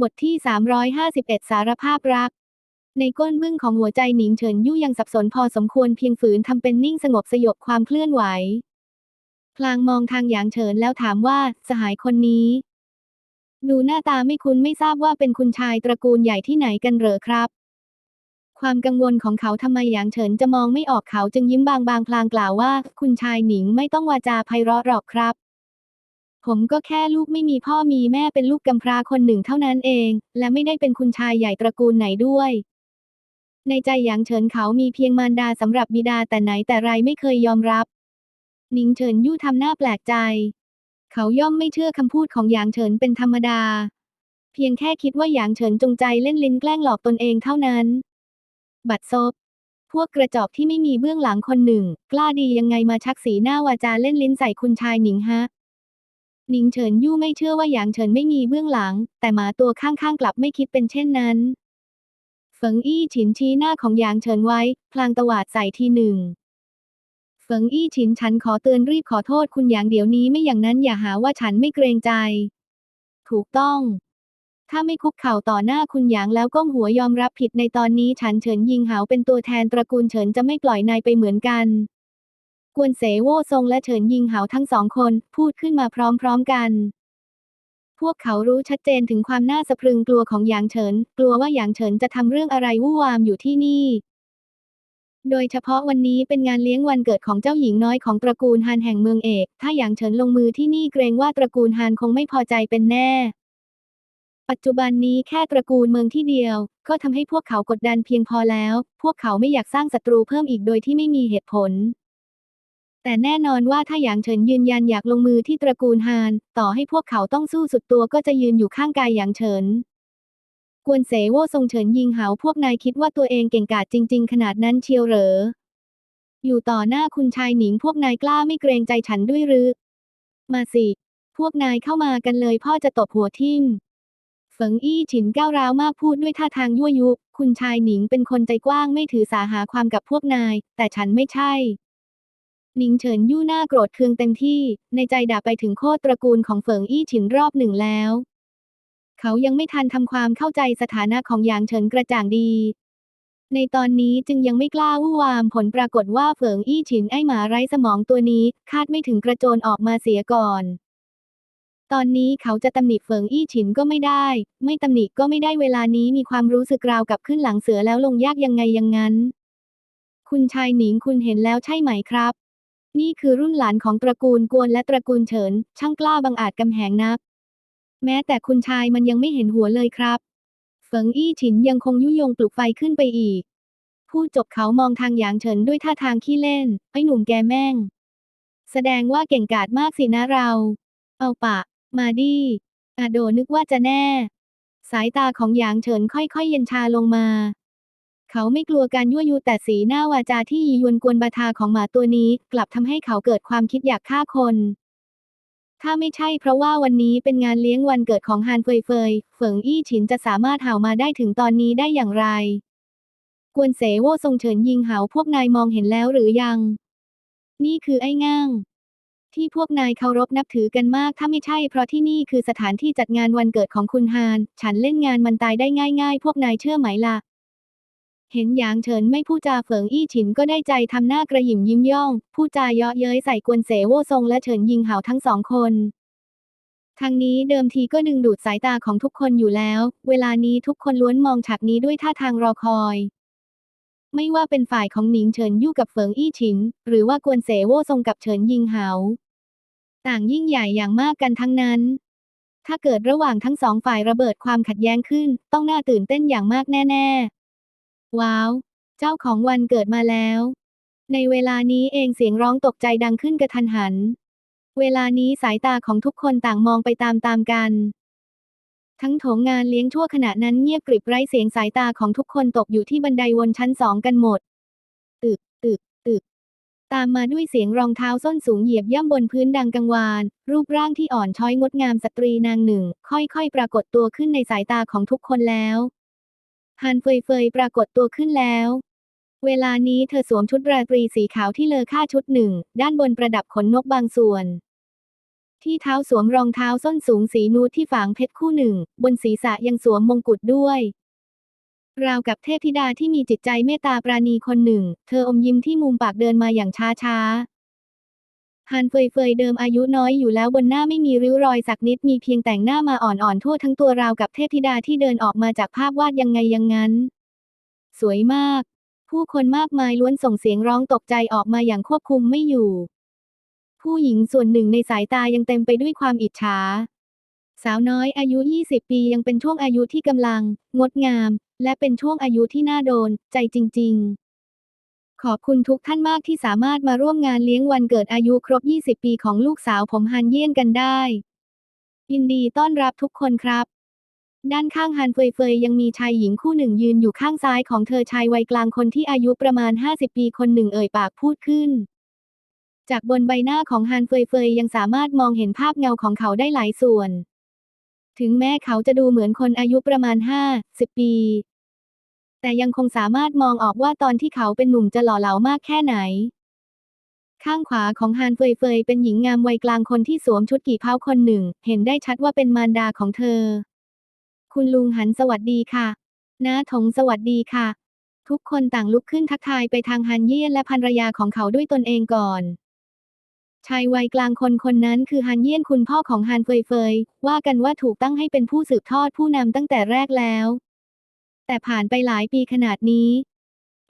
บทที่ 351 สารภาพรัก ในก้นบึ้งของหัวใจหนิงเฉินยู่ยังสับสนพอสมควรเพียงฝืนทำเป็นนิ่งสงบสยบความเคลื่อนไหว พลางมองทางหยางเฉินแล้วถามว่า สหายคนนี้ ดูหน้าตาไม่คุ้นไม่ทราบว่าเป็นคุณชายตระกูลใหญ่ที่ไหนกันเหรอครับ ความกังวลของเขาทำไมหยางเฉินจะมองไม่ออกเขาจึงยิ้มบางๆพลางกล่าวว่า คุณชายหนิงไม่ต้องวาจาไพเราะหรอกครับ ผมก็แค่ลูกไม่มีพ่อมีแม่เป็นลูกกำพร้าคนหนึ่งเท่านั้นเอง และไม่ได้เป็นคุณชายใหญ่ตระกูลไหนด้วย ในใจหยางเฉินเขามีเพียงมารดาสำหรับบิดาแต่ไหนแต่ไรไม่เคยยอมรับ หนิงเฉินยู่ทำหน้าแปลกใจ เขาย่อมไม่เชื่อคำพูดของหยางเฉินเป็นธรรมดา เพียงแค่คิดว่าหยางเฉินจงใจเล่นลิ้นแกล้งหลอกตนเองเท่านั้น บัดซบพวกกระจอกที่ไม่มีเบื้องหลังคนหนึ่ง กล้าดียังไงมาชักสีหน้าวาจาเล่นลิ้นใส่คุณชายหนิงฮะ หนิงเฉินยู่ไม่เชื่อว่าหยางเฉินไม่มีเบื้องหลัง แต่หมาตัวข้างๆกลับไม่คิดเป็นเช่นนั้นเฟิงอี้ฉินชี้หน้าของหยางเฉินไว้ พลางตวาดใส่ทีหนึ่งเฟิงอี้ฉินฉันขอเตือนรีบขอโทษคุณหยางเดี๋ยวนี้ไม่อย่างนั้นอย่าหาว่าฉันไม่เกรงใจ ถูกต้อง ถ้าไม่คุกเข่าต่อหน้าคุณหยางแล้วก้มหัวยอมรับผิดในตอนนี้ฉันเฉินยิงเหาเป็นตัวแทนตระกูลเฉินจะไม่ปล่อยนายไปเหมือนกัน กวนเสโว่ทรงและเฉินยิงเหาทั้งสองคนพูดขึ้นมาพร้อมๆกัน พวกเขารู้ชัดเจนถึงความน่าสะพรึงกลัวของหยางเฉิน กลัวว่าหยางเฉินจะทำเรื่องอะไรวุ่นวามอยู่ที่นี่ โดยเฉพาะวันนี้เป็นงานเลี้ยงวันเกิดของเจ้าหญิงน้อยของตระกูลฮานแห่งเมืองเอก ถ้าหยางเฉินลงมือที่นี่เกรงว่าตระกูลฮานคงไม่พอใจเป็นแน่ ปัจจุบันนี้แค่ตระกูลเมืองที่เดียว ก็ทำให้พวกเขากดดันเพียงพอแล้ว พวกเขาไม่อยากสร้างศัตรูเพิ่มอีกโดยที่ไม่มีเหตุผล แต่แน่นอนว่าถ้าหยางเฉินยืนยันอยากลงมือที่ตระกูลฮาน ต่อให้พวกเขาต้องสู้สุดตัวก็จะยืนอยู่ข้างกายหยางเฉิน กวนเสโว่ทรงเฉินยิงเหาพวกนายคิดว่าตัวเองเก่งกาจจริง ๆ ขนาดนั้นเชียวเหรอ อยู่ต่อหน้าคุณชายหนิงพวกนายกล้าไม่เกรงใจฉันด้วยหรือ มาสิ พวกนายเข้ามากันเลยพ่อจะตบหัวทิ่มเฟิงอี้ฉินก้าวร้าวมากพูดด้วยท่าทางยั่วยุ คุณชายหนิงเป็นคนใจกว้างไม่ถือสาหาความกับพวกนาย แต่ฉันไม่ใช่ หนิงเฉินยู่หน้าโกรธเคืองเต็มที่ ในใจด่าไปถึงโคตรตระกูลของเฟิงอี้ฉินรอบหนึ่งแล้ว เขายังไม่ทันทำความเข้าใจสถานะของหยางเฉินกระจ่างดี ในตอนนี้จึงยังไม่กล้าวู่วามผลปรากฏว่าเฟิงอี้ฉินไอหมาไร้สมองตัวนี้ คาดไม่ถึงกระโจนออกมาเสียก่อน ตอนนี้เขาจะตำหนิเฟิงอี้ฉินก็ไม่ได้ ไม่ตำหนิก็ไม่ได้เวลานี้มีความรู้สึกราวกับขึ้นหลังเสือแล้วลงยากยังไงยังงั้น คุณชายหนิงคุณเห็นแล้วใช่ไหมครับ นี่คือรุ่นหลานของตระกูลกวนและตระกูลเฉิน ช่างกล้าบังอาจกำแหงนัก แม้แต่คุณชายมันยังไม่เห็นหัวเลยครับ เฟิงอี้ฉินยังคงยุยงปลุกไฟขึ้นไปอีกพูดจบเขามองทางหยางเฉินด้วยท่าทางขี้เล่น ไอ้หนุ่มแกแม่ง แสดงว่าเก่งกาจมากสินะเรา เอาปะ มาดิอาโดนึกว่าจะแน่ สายตาของหยางเฉินค่อยๆเย็นชาลงมา เขาไม่กลัวการยั่วยุแต่สีหน้าวาจาที่ยียวนกวนบาทาของหมาตัวนี้ กลับทำให้เขาเกิดความคิดอยากฆ่าคน ถ้าไม่ใช่เพราะว่าวันนี้เป็นงานเลี้ยงวันเกิดของฮานเฟยเฟย เฟิงอี้ฉินจะสามารถเห่ามาได้ถึงตอนนี้ได้อย่างไร กวนเสโว่ทรงเฉินยิงเห่าพวกนายมองเห็นแล้วหรือยัง นี่คือไอ้ง่างที่พวกนายเคารพนับถือกันมากถ้าไม่ใช่เพราะที่นี่คือสถานที่จัดงานวันเกิดของคุณฮาน ฉันเล่นงานมันตายได้ง่าย ๆ พวกนายเชื่อไหมล่ะ เห็นหยางเฉินไม่พูดจาเฟิงอี้ฉินก็ได้ใจทำหน้ากระหยิ่มยิ้มย่อง พูดจาเยาะเย้ยใส่กวนเสโวทรงและเฉินยิงเห่าทั้งสองคนทางนี้เดิมทีก็ดึงดูดสายตาของทุกคนอยู่แล้ว เวลานี้ทุกคนล้วนมองฉากนี้ด้วยท่าทางรอคอย ไม่ว่าเป็นฝ่ายของหนิงเฉินยู่กับเฟิงอี้ฉิน หรือว่ากวนเสโวทรงกับเฉินยิงเหา ต่างยิ่งใหญ่อย่างมากกันทั้งนั้น ถ้าเกิดระหว่างทั้งสองฝ่ายระเบิดความขัดแย้งขึ้น ต้องน่าตื่นเต้นอย่างมากแน่ ๆ ว้าว เจ้าของวันเกิดมาแล้ว ในเวลานี้เองเสียงร้องตกใจดังขึ้นกระทันหัน เวลานี้สายตาของทุกคนต่างมองไปตามๆกัน ทั้งโถงงานเลี้ยงชั่วขณะนั้นเงียบกริบไร้เสียงสายตาของทุกคนตกอยู่ที่บันไดวนชั้นสองกันหมด ตึก ตึก ตึก ตามมาด้วยเสียงรองเท้าส้นสูงเหยียบย่ำบนพื้นดังกังวาน รูปร่างที่อ่อนช้อยงดงามสตรีนางหนึ่ง ค่อยๆ ปรากฏตัวขึ้นในสายตาของทุกคนแล้ว ฮันเฟยเฟยปรากฏตัวขึ้นแล้ว เวลานี้เธอสวมชุดราตรีสีขาวที่เลอค่าชุดหนึ่ง ด้านบนประดับขนนกบางส่วน ที่เท้าสวมรองเท้าส้นสูงสีนูดที่ฝางเพชรคู่หนึ่ง บนศีรษะยังสวมมงกุฎด้วย ราวกับเทพธิดาที่มีจิตใจเมตตาปราณีคนหนึ่ง เธออมยิ้มที่มุมปากเดินมาอย่างช้าช้า ฮันเฟยเฟยเดิมอายุน้อยอยู่แล้วบนหน้าไม่มีริ้วรอยสักนิดมีเพียงแต่งหน้ามาอ่อนๆทั่วทั้งตัวราวกับเทพธิดาที่เดินออกมาจากภาพวาดยังไงยังงั้น สวยมาก ผู้คนมากมายล้วนส่งเสียงร้องตกใจออกมาอย่างควบคุมไม่อยู่ ผู้หญิงส่วนหนึ่งในสายตายังเต็มไปด้วยความอิจฉาสาวน้อยอายุ 20 ปียังเป็นช่วงอายุที่กำลัง งดงาม และเป็นช่วงอายุที่น่าโดน ใจจริง ๆ ขอบคุณทุกท่านมากที่สามารถมาร่วมงานเลี้ยงวันเกิดอายุครบ 20 ปีของลูกสาวผมฮันเยี่ยนกันได้ ยินดีต้อนรับทุกคนครับ ด้านข้างฮันเฟยเฟยยังมีชายหญิงคู่หนึ่งยืนอยู่ข้างซ้ายของเธอชายวัยกลางคนที่อายุประมาณ 50 ปีคนหนึ่งเอ่ยปากพูดขึ้น จากบนใบหน้าของฮันเฟยเฟยยังสามารถมองเห็นภาพเงาของเขาได้หลายส่วน ถึงแม้เขาจะดูเหมือนคนอายุประมาณ50ปี แต่ยังคงสามารถมองออกว่าตอนที่เขาเป็นหนุ่มจะหล่อเหลามากแค่ไหน ข้างขวาของฮานเฟยเฟยเป็นหญิงงามวัยกลางคนที่สวมชุดกี่เผาคนหนึ่ง เห็นได้ชัดว่าเป็นมารดาของเธอ คุณลุงหันสวัสดีค่ะน้าถงสวัสดีค่ะ ทุกคนต่างลุกขึ้นทักทายไปทางฮันเยี่ยนและภรรยาของเขาด้วยตนเองก่อนชายวัยกลางคนคนนั้นคือฮันเยี่ยนคุณพ่อของฮันเฟยเฟยว่ากันว่าถูกตั้งให้เป็นผู้สืบทอดผู้นำตั้งแต่แรกแล้ว แต่ผ่านไปหลายปีขนาดนี้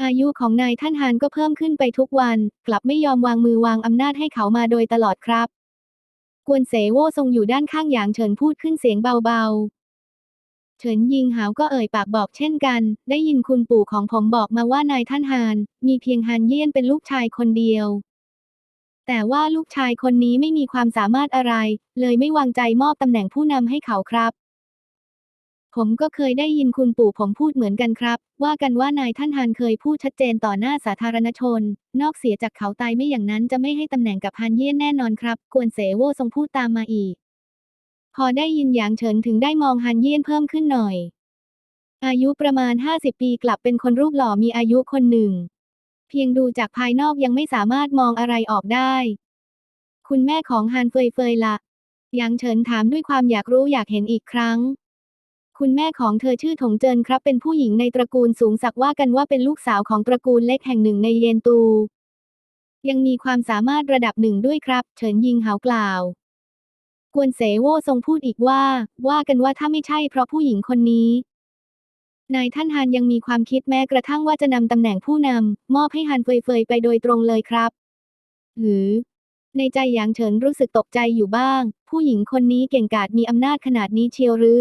อายุของนายท่านฮานก็เพิ่มขึ้นไปทุกวัน กลับไม่ยอมวางมือวางอำนาจให้เขามาโดยตลอดครับ กวนเสโวทรงอยู่ด้านข้างหยางเฉินพูดขึ้นเสียงเบาๆ เฉินยิงหาวก็เอ่ยปากบอกเช่นกัน ได้ยินคุณปู่ของผมบอกมาว่านายท่านฮาน มีเพียงฮานเยี่ยนเป็นลูกชายคนเดียวแต่ว่าลูกชายคนนี้ไม่มีความสามารถอะไร เลยไม่วางใจมอบตำแหน่งผู้นำให้เขาครับ ผมก็เคยได้ยินคุณปู่ผมพูดเหมือนกันครับ ว่ากันว่านายท่านฮานเคยพูดชัดเจนต่อหน้าสาธารณชน นอกเสียจากเขาตายไม่อย่างนั้นจะไม่ให้ตำแหน่งกับฮานเยี่ยนแน่นอนครับ กวนเสโวทรงพูดตามมาอีก พอได้ยินอย่างเฉินถึงได้มองฮันเยี่ยนเพิ่มขึ้นหน่อย อายุประมาณ 50 ปีกลับเป็นคนรูปหล่อมีอายุคนหนึ่ง เพียงดูจากภายนอกยังไม่สามารถมองอะไรออกได้ คุณแม่ของฮันเฟยเฟยละหยางเฉินถามด้วยความอยากรู้อยากเห็นอีกครั้ง คุณแม่ของเธอชื่อถงเจินครับ เป็นผู้หญิงในตระกูลสูงสักว่ากันว่าเป็นลูกสาวของตระกูลเล็กแห่งหนึ่งในเยนตู ยังมีความสามารถระดับหนึ่งด้วยครับ เฉินยิงเหากล่าว กวนเสโวทรงพูดอีกว่า ว่ากันว่าถ้าไม่ใช่เพราะผู้หญิงคนนี้ นายท่านฮันยังมีความคิดแม้กระทั่งว่าจะนำตำแหน่งผู้นำมอบให้ฮันเฟยเฟยไปโดยตรงเลยครับหรือในใจหยางเฉินรู้สึกตกใจอยู่บ้าง ผู้หญิงคนนี้เก่งกาจมีอำนาจขนาดนี้เชียวหรือ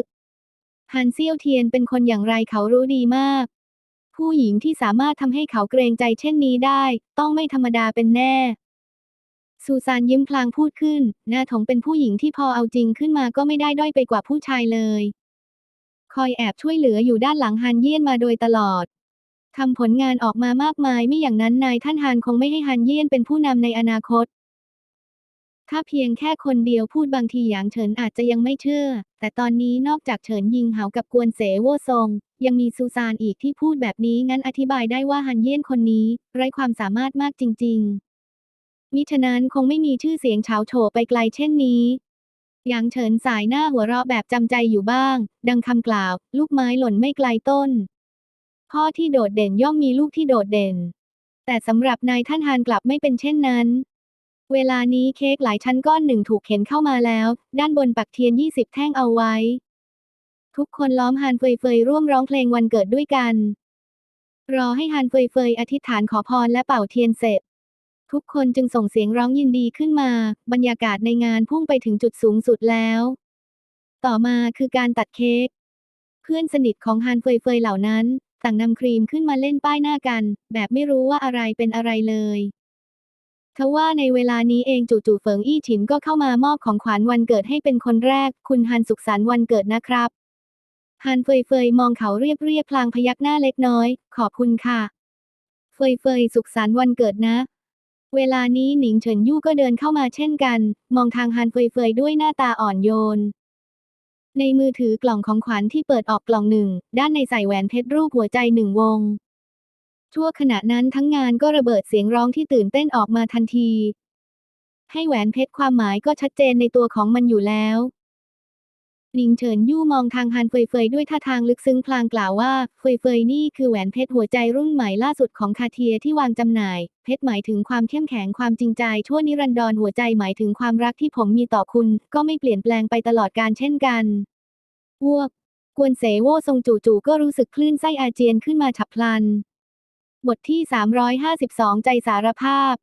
ฮันเซียวเทียนเป็นคนอย่างไรเขารู้ดีมาก ผู้หญิงที่สามารถทำให้เขาเกรงใจเช่นนี้ได้ ต้องไม่ธรรมดาเป็นแน่ซูซานยิ้มพลางพูดขึ้น หน้าถงเป็นผู้หญิงที่พอเอาจริงขึ้นมาก็ไม่ได้ด้อยไปกว่าผู้ชายเลย คอยแอบช่วยเหลืออยู่ด้านหลังฮันเยี่ยนมาโดยตลอดทำผลงานออกมามากมายไม่อย่างนั้นนายท่านฮันคงไม่ให้ฮันเยี่ยนเป็นผู้นำในอนาคต ถ้าเพียงแค่คนเดียวพูดบางทีหยางเฉินอาจจะยังไม่เชื่อ แต่ตอนนี้นอกจากเฉินยิงเหากับกวนเสโว่ซง ยังมีซูซานอีกที่พูดแบบนี้งั้นอธิบายได้ว่าฮันเยี่ยนคนนี้ ไร้ความสามารถมากจริง ๆ มิฉะนั้นคงไม่มีชื่อเสียงเฉาโฉไปไกลเช่นนี้หยางเฉินสายหน้าหัวเราะแบบจำใจอยู่บ้าง ดังคำกล่าว ลูกไม้หล่นไม่ไกลต้น พ่อที่โดดเด่นย่อมมีลูกที่โดดเด่น แต่สำหรับนายท่านฮานกลับไม่เป็นเช่นนั้น เวลานี้เค้กหลายชั้นก้อนหนึ่งถูกเข็นเข้ามาแล้ว ด้านบนปักเทียน 20 แท่งเอาไว้ ทุกคนล้อมฮานเฟยเฟยร่วมร้องเพลงวันเกิดด้วยกัน รอให้ฮานเฟยเฟยอธิษฐานขอพรและเป่าเทียนเสร็จ ทุกคนจึงส่งเสียงร้องยินดีขึ้นมา บรรยากาศในงานพุ่งไปถึงจุดสูงสุดแล้ว ต่อมาคือการตัดเค้กเพื่อนสนิทของฮานเฟยเฟยเหล่านั้น ต่างนำครีมขึ้นมาเล่นป้ายหน้ากัน แบบไม่รู้ว่าอะไรเป็นอะไรเลย ทว่าในเวลานี้เองจู่ๆเฟิงอี้ฉินก็เข้ามามอบของขวัญวันเกิดให้เป็นคนแรก คุณฮันสุขสันต์วันเกิดนะครับฮันเฟยเฟยมองเขาเรียบเรียบพลางพยักหน้าเล็กน้อย ขอบคุณค่ะ เฟยเฟยสุขสันต์วันเกิดนะ เวลานี้หนิงเฉินยู่ก็เดินเข้ามาเช่นกัน มองทางฮันเฟยเฟยด้วยหน้าตาอ่อนโยน ในมือถือกล่องของขวัญที่เปิดออกกล่องหนึ่ง ด้านในใส่แหวนเพชรรูปหัวใจหนึ่งวง ชั่วขณะนั้นทั้งงานก็ระเบิดเสียงร้องที่ตื่นเต้นออกมาทันที ให้แหวนเพชรความหมายก็ชัดเจนในตัวของมันอยู่แล้วหนิงเฉินยู่มองทางฮันเฟยเฟยด้วยท่าทางลึกซึ้งพลางกล่าวว่า เฟยเฟยนี่คือแหวนเพชรหัวใจรุ่นใหม่ล่าสุดของคาเทียที่วางจำหน่าย เพชรหมายถึงความเข้มแข็งความจริงใจ ชั่วนิรันดรหัวใจหมายถึงความรักที่ผมมีต่อคุณ ก็ไม่เปลี่ยนแปลงไปตลอดการเช่นกันอ้วก กวนเสโวทรงจู่ๆก็รู้สึกคลื่นไส้อาเจียนขึ้นมาฉับพลัน บทที่ 352 ใจสารภาพ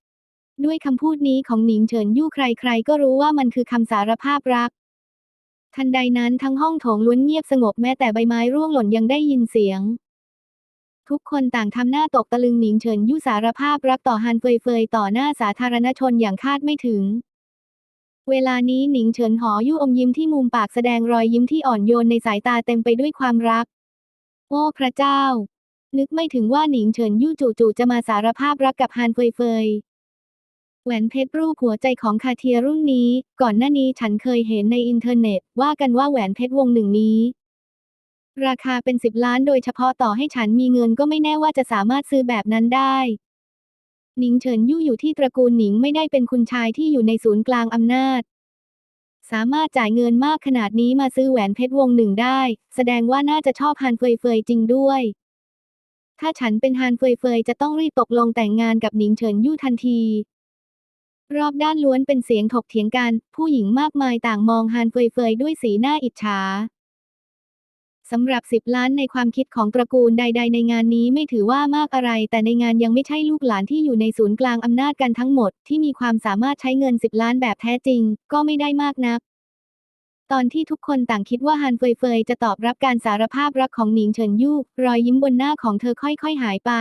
ด้วยคำพูดนี้ของหนิงเฉินยู่ใครๆ ก็รู้ว่ามันคือคำสารภาพรัก ทันใดนั้นทั้งห้องโถงล้วนเงียบสงบแม้แต่ใบไม้ร่วงหล่นยังได้ยินเสียง ทุกคนต่างทำหน้าตกตะลึงหนิงเฉินยู่สารภาพรักต่อฮันเฟยเฟยต่อหน้าสาธารณชนอย่างคาดไม่ถึง เวลานี้หนิงเฉินหอยู่อมยิ้มที่มุมปากแสดงรอยยิ้มที่อ่อนโยนในสายตาเต็มไปด้วยความรัก โอ้พระเจ้า นึกไม่ถึงว่าหนิงเฉินยู่จู่ๆจะมาสารภาพรักกับฮันเฟยเฟยแหวนเพชรรูปหัวใจของคาเทียรุ่นนี้ ก่อนหน้านี้ฉันเคยเห็นในอินเทอร์เน็ต ว่ากันว่าแหวนเพชรวงหนึ่งนี้ ราคาเป็นสิบล้านโดยเฉพาะต่อให้ฉันมีเงินก็ไม่แน่ว่าจะสามารถซื้อแบบนั้นได้หนิงเฉินยู่อยู่ที่ตระกูลหนิงไม่ได้เป็นคุณชายที่อยู่ในศูนย์กลางอำนาจ สามารถจ่ายเงินมากขนาดนี้มาซื้อแหวนเพชรวงหนึ่งได้ แสดงว่าน่าจะชอบฮันเฟยเฟยจริงด้วย ถ้าฉันเป็นฮันเฟยเฟยจะต้องรีบตกลงแต่งงานกับหนิงเฉินยู่ทันที รอบด้านล้วนเป็นเสียงถกเถียงกัน ผู้หญิงมากมายต่างมองฮันเฟยเฟยด้วยสีหน้าอิจฉาสำหรับสิบล้านในความคิดของตระกูลใด ๆ ในงานนี้ไม่ถือว่ามากอะไร แต่ในงานยังไม่ใช่ลูกหลานที่อยู่ในศูนย์กลางอำนาจกันทั้งหมด ที่มีความสามารถใช้เงินสิบล้านแบบแท้จริง ก็ไม่ได้มากนัก ตอนที่ทุกคนต่างคิดว่าฮันเฟยเฟยจะตอบรับการสารภาพรักของหนิงเฉินยู่ รอยยิ้มบนหน้าของเธอค่อยๆหายไป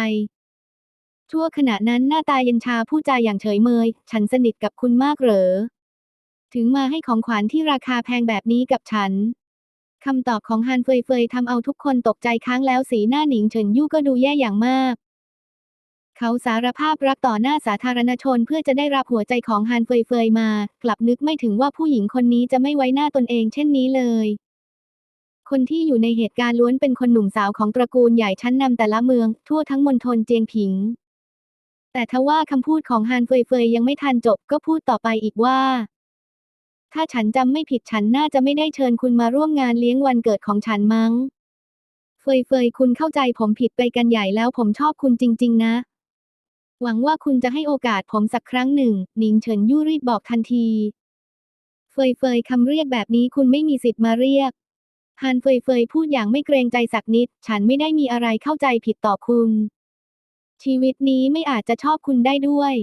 ชั่วขณะนั้นหน้าตาเย็นชาพูดจาอย่างเฉยเมย ฉันสนิทกับคุณมากเหรอ ถึงมาให้ของขวัญที่ราคาแพงแบบนี้กับฉันคำตอบของฮันเฟยเฟยทำเอาทุกคนตกใจค้างแล้วสีหน้าหนิงเฉินยู่ก็ดูแย่อย่างมาก เขาสารภาพรักต่อหน้าสาธารณชนเพื่อจะได้รับหัวใจของฮันเฟยเฟยมา กลับนึกไม่ถึงว่าผู้หญิงคนนี้จะไม่ไว้หน้าตนเองเช่นนี้เลย คนที่อยู่ในเหตุการณ์ล้วนเป็นคนหนุ่มสาวของตระกูลใหญ่ชั้นนำแต่ละเมือง ทั่วทั้งมณฑลเจียงผิง แต่ทว่าคำพูดของฮันเฟยเฟยยังไม่ทันจบก็พูดต่อไปอีกว่า ถ้าฉันจำไม่ผิดฉันน่าจะไม่ได้เชิญคุณมาร่วมงานเลี้ยงวันเกิดของฉันมั้ง เฟยเฟยคุณเข้าใจผมผิดไปกันใหญ่แล้วผมชอบคุณจริง ๆ นะ หวังว่าคุณจะให้โอกาสผมสักครั้งหนึ่ง หนิงเฉินยู่รีบบอกทันที เฟยเฟยคำเรียกแบบนี้คุณไม่มีสิทธิ์มาเรียกฮันเฟยเฟยพูดอย่างไม่เกรงใจสักนิด ฉันไม่ได้มีอะไรเข้าใจผิดต่อคุณ ชีวิตนี้ไม่อาจจะชอบคุณได้ด้วย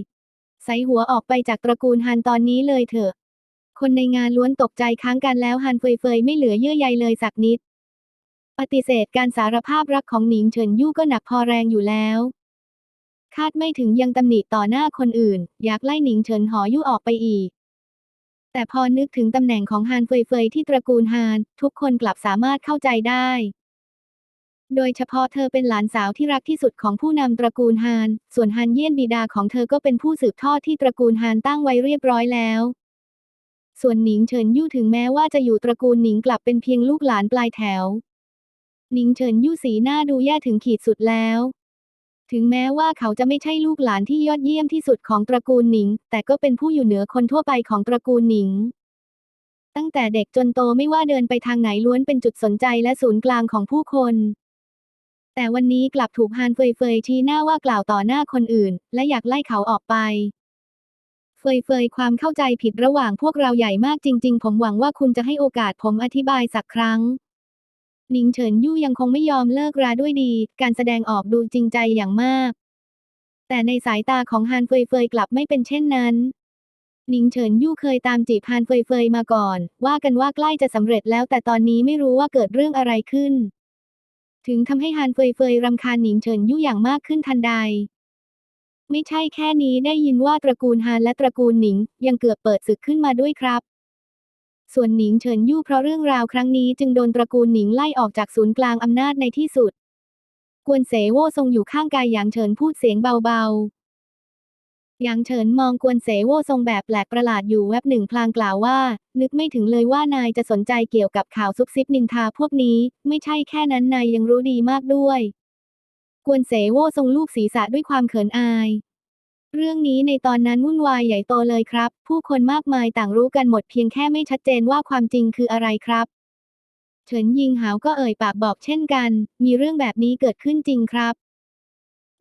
ใส่หัวออกไปจากตระกูลฮันตอนนี้เลยเถอะ คนในงานล้วนตกใจค้างกันแล้วฮันเฟยเฟยไม่เหลือเยื่อใยเลยสักนิด ปฏิเสธการสารภาพรักของหนิงเฉินยู่ก็หนักพอแรงอยู่แล้ว คาดไม่ถึงยังตำหนิต่อหน้าคนอื่น อยากไล่หนิงเฉินหอยู่ออกไปอีก แต่พอนึกถึงตำแหน่งของฮานเฟยเฟยที่ตระกูลฮาน ทุกคนกลับสามารถเข้าใจได้ โดยเฉพาะเธอเป็นหลานสาวที่รักที่สุดของผู้นำตระกูลฮาน ส่วนฮันเยี่ยนบิดาของเธอก็เป็นผู้สืบทอดที่ตระกูลฮานตั้งไว้เรียบร้อยแล้วส่วนหนิงเฉินยู่ถึงแม้ว่าจะอยู่ตระกูลหนิงกลับเป็นเพียงลูกหลานปลายแถว หนิงเฉินยู่สีหน้าดูแย่ถึงขีดสุดแล้ว ถึงแม้ว่าเขาจะไม่ใช่ลูกหลานที่ยอดเยี่ยมที่สุดของตระกูลหนิง แต่ก็เป็นผู้อยู่เหนือคนทั่วไปของตระกูลหนิง ตั้งแต่เด็กจนโตไม่ว่าเดินไปทางไหนล้วนเป็นจุดสนใจและศูนย์กลางของผู้คน แต่วันนี้กลับถูกฮานเฟยเฟยชี้หน้าว่ากล่าวต่อหน้าคนอื่น และอยากไล่เขาออกไปเฟยเฟยความเข้าใจผิดระหว่างพวกเราใหญ่มากจริง ๆ ผมหวังว่าคุณจะให้โอกาสผมอธิบายสักครั้ง หนิงเฉินยู่ยังคงไม่ยอมเลิกราด้วยดี การแสดงออกดูจริงใจอย่างมาก แต่ในสายตาของฮานเฟยเฟยกลับไม่เป็นเช่นนั้นหนิงเฉินยู่เคยตามจีบฮานเฟยเฟยมาก่อน ว่ากันว่าใกล้จะสำเร็จแล้วแต่ตอนนี้ไม่รู้ว่าเกิดเรื่องอะไรขึ้น ถึงทำให้ฮานเฟยเฟยรำคาญหนิงเฉินยู่อย่างมากขึ้นทันใด ไม่ใช่แค่นี้ได้ยินว่าตระกูลฮานและตระกูลหนิงยังเกือบเปิดศึกขึ้นมาด้วยครับ ส่วนหนิงเฉินยู่เพราะเรื่องราวครั้งนี้จึงโดนตระกูลหนิงไล่ออกจากศูนย์กลางอำนาจในที่สุด กวนเสโวทรงอยู่ข้างกายหยางเฉินพูดเสียงเบาๆหยางเฉินมองกวนเสโวทรงแบบแปลกประหลาดอยู่แวบหนึ่งพลางกล่าวว่า นึกไม่ถึงเลยว่านายจะสนใจเกี่ยวกับข่าวซุบซิบนินทาพวกนี้ ไม่ใช่แค่นั้นนายยังรู้ดีมากด้วย กวนเสโวทรงลูบศีรษะด้วยความเขินอาย เรื่องนี้ในตอนนั้นวุ่นวายใหญ่โตเลยครับ ผู้คนมากมายต่างรู้กันหมดเพียงแค่ไม่ชัดเจนว่าความจริงคืออะไรครับ เฉินยิงหาวก็เอ่ยปากบอกเช่นกัน มีเรื่องแบบนี้เกิดขึ้นจริงครับ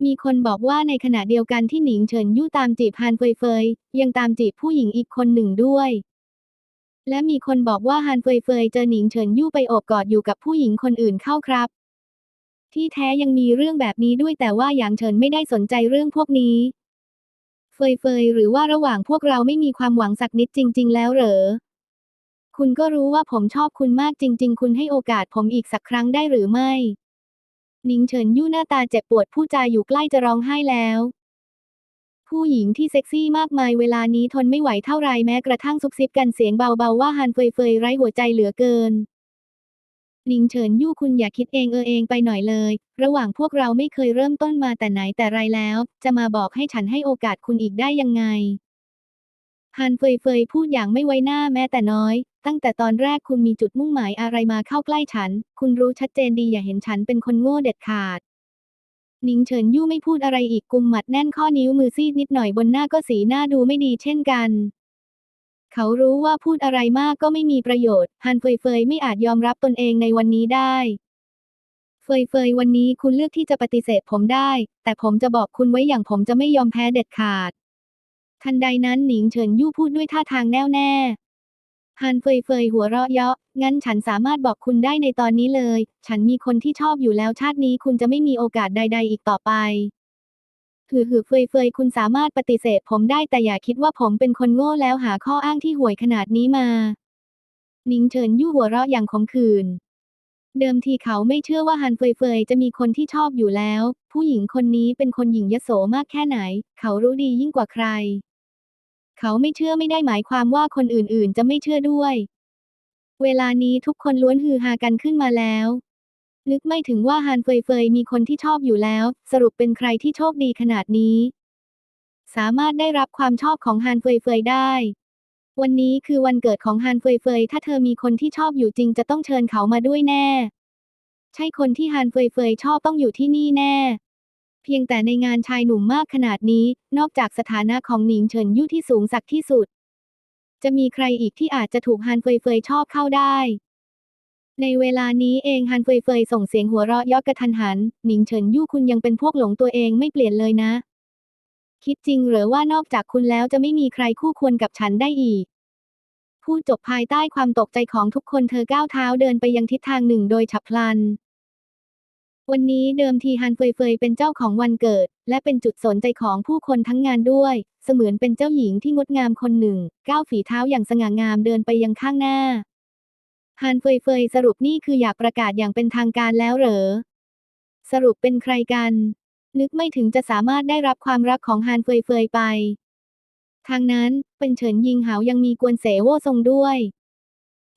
มีคนบอกว่าในขณะเดียวกันที่หนิงเฉินยู่ตามจีบฮานเฟยเฟยยังตามจีบผู้หญิงอีกคนหนึ่งด้วย และมีคนบอกว่าฮานเฟยเฟยเจอหนิงเฉินยู่ไปโอบกอดอยู่กับผู้หญิงคนอื่นเข้าครับ ที่แท้ยังมีเรื่องแบบนี้ด้วยแต่ว่าหยางเฉินไม่ได้สนใจเรื่องพวกนี้ เฟยเฟยหรือว่าระหว่างพวกเราไม่มีความหวังสักนิดจริง ๆ แล้วเหรอ คุณก็รู้ว่าผมชอบคุณมากจริง ๆ คุณให้โอกาสผมอีกสักครั้งได้หรือไม่ หนิงเฉินยู่หน้าตาเจ็บปวดผู้จาอยู่ใกล้จะร้องไห้แล้ว ผู้หญิงที่เซ็กซี่มากมายเวลานี้ทนไม่ไหวเท่าไรแม้กระทั่งซุบซิบกันเสียงเบาๆว่าฮันเฟยเฟยไร้หัวใจเหลือเกิน นิงเฉินยู่คุณอย่าคิดเองเออเองไปหน่อยเลย ระหว่างพวกเราไม่เคยเริ่มต้นมาแต่ไหนแต่ไรแล้ว จะมาบอกให้ฉันให้โอกาสคุณอีกได้ยังไงฮันเฟยเฟยพูดอย่างไม่ไว้หน้าแม้แต่น้อย ตั้งแต่ตอนแรกคุณมีจุดมุ่งหมายอะไรมาเข้าใกล้ฉัน คุณรู้ชัดเจนดีอย่าเห็นฉันเป็นคนโง่เด็ดขาดหนิงเฉินยู่ไม่พูดอะไรอีกกุมหมัดแน่นข้อนิ้วมือซีดนิดหน่อยบนหน้าก็สีหน้าดูไม่ดีเช่นกัน เขารู้ว่าพูดอะไรมากก็ไม่มีประโยชน์ ฮันเฟยเฟยไม่อาจยอมรับตนเองในวันนี้ได้ เฟยเฟยวันนี้คุณเลือกที่จะปฏิเสธผมได้ แต่ผมจะบอกคุณไว้อย่างผมจะไม่ยอมแพ้เด็ดขาด ทันใดนั้นหนิงเฉินยู่พูดด้วยท่าทางแน่วแน่ฮันเฟยเฟยหัวเราะเยาะ งั้นฉันสามารถบอกคุณได้ในตอนนี้เลย ฉันมีคนที่ชอบอยู่แล้วชาตินี้คุณจะไม่มีโอกาสใด ๆ อีกต่อไป หือหือเฟยเฟยคุณสามารถปฏิเสธผมได้แต่อย่าคิดว่าผมเป็นคนโง่แล้วหาข้ออ้างที่ห่วยขนาดนี้มานิงเฉินยู่หัวเราะอย่างขมขื่นเดิมทีเขาไม่เชื่อว่าฮันเฟยเฟยจะมีคนที่ชอบอยู่แล้ว ผู้หญิงคนนี้เป็นคนหญิงยโสมากแค่ไหน เขารู้ดียิ่งกว่าใคร เขาไม่เชื่อไม่ได้หมายความว่าคนอื่นๆ จะไม่เชื่อด้วย เวลานี้ทุกคนล้วนฮือฮากันขึ้นมาแล้ว นึกไม่ถึงว่าฮันเฟยเฟยมีคนที่ชอบอยู่แล้ว สรุปเป็นใครที่โชคดีขนาดนี้ สามารถได้รับความชอบของฮันเฟยเฟยได้ วันนี้คือวันเกิดของฮันเฟยเฟยถ้าเธอมีคนที่ชอบอยู่จริงจะต้องเชิญเขามาด้วยแน่ ใช่คนที่ฮันเฟยเฟยชอบต้องอยู่ที่นี่แน่ เพียงแต่ในงานชายหนุ่มมากขนาดนี้ นอกจากสถานะของหนิงเฉินยู่ที่สูงสักที่สุด จะมีใครอีกที่อาจจะถูกฮันเฟยเฟยชอบเข้าได้ ในเวลานี้เองฮันเฟยเฟยส่งเสียงหัวเราะยาะกระทันหัน หนิงเฉินยู่คุณยังเป็นพวกหลงตัวเองไม่เปลี่ยนเลยนะ คิดจริงหรือว่านอกจากคุณแล้วจะไม่มีใครคู่ควรกับฉันได้อีก พูดจบภายใต้ความตกใจของทุกคนเธอก้าวเท้าเดินไปยังทิศทางหนึ่งโดยฉับพลัน วันนี้เดิมทีฮันเฟยเฟยเป็นเจ้าของวันเกิด และเป็นจุดสนใจของผู้คนทั้งงานด้วย เสมือนเป็นเจ้าหญิงที่งดงามคนหนึ่ง ก้าวฝีเท้าอย่างสง่างามเดินไปยังข้างหน้า ฮันเฟยเฟยสรุปนี่คืออยากประกาศอย่างเป็นทางการแล้วเหรอ สรุปเป็นใครกัน นึกไม่ถึงจะสามารถได้รับความรักของฮันเฟยเฟยไป ทางนั้นเป็นเฉินยิงเหายังมีกวนเสโวทรงด้วย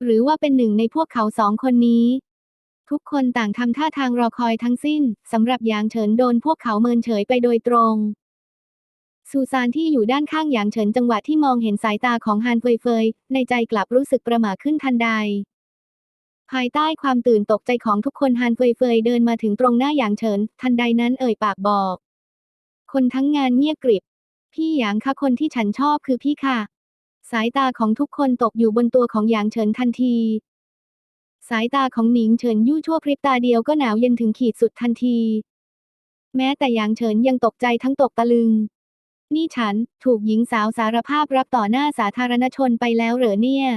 หรือว่าเป็นหนึ่งในพวกเขาสองคนนี้ ทุกคนต่างทำท่าทางรอคอยทั้งสิ้นสำหรับหยางเฉินโดนพวกเขาเมินเฉยไปโดยตรงซูซานที่อยู่ด้านข้างหยางเฉินจังหวะที่มองเห็นสายตาของฮันเฟยเฟยในใจกลับรู้สึกประหม่าขึ้นทันใด ภายใต้ความตื่นตกใจของทุกคนฮันเฟยเฟยเดินมาถึงตรงหน้าหยางเฉิน ทันใดนั้นเอ่ยปากบอก คนทั้งงานเงียบกริบ พี่หยางคะคนที่ฉันชอบคือพี่ค่ะ สายตาของทุกคนตกอยู่บนตัวของหยางเฉินทันที สายตาของหนิงเฉินยู่ชั่วพริบตาเดียวก็หนาวเย็นถึงขีดสุดทันที แม้แต่หยางเฉินยังตกใจทั้งตกตะลึง นี่ฉันถูกหญิงสาวสารภาพรับต่อหน้าสาธารณชนไปแล้วเหรอเนี่ย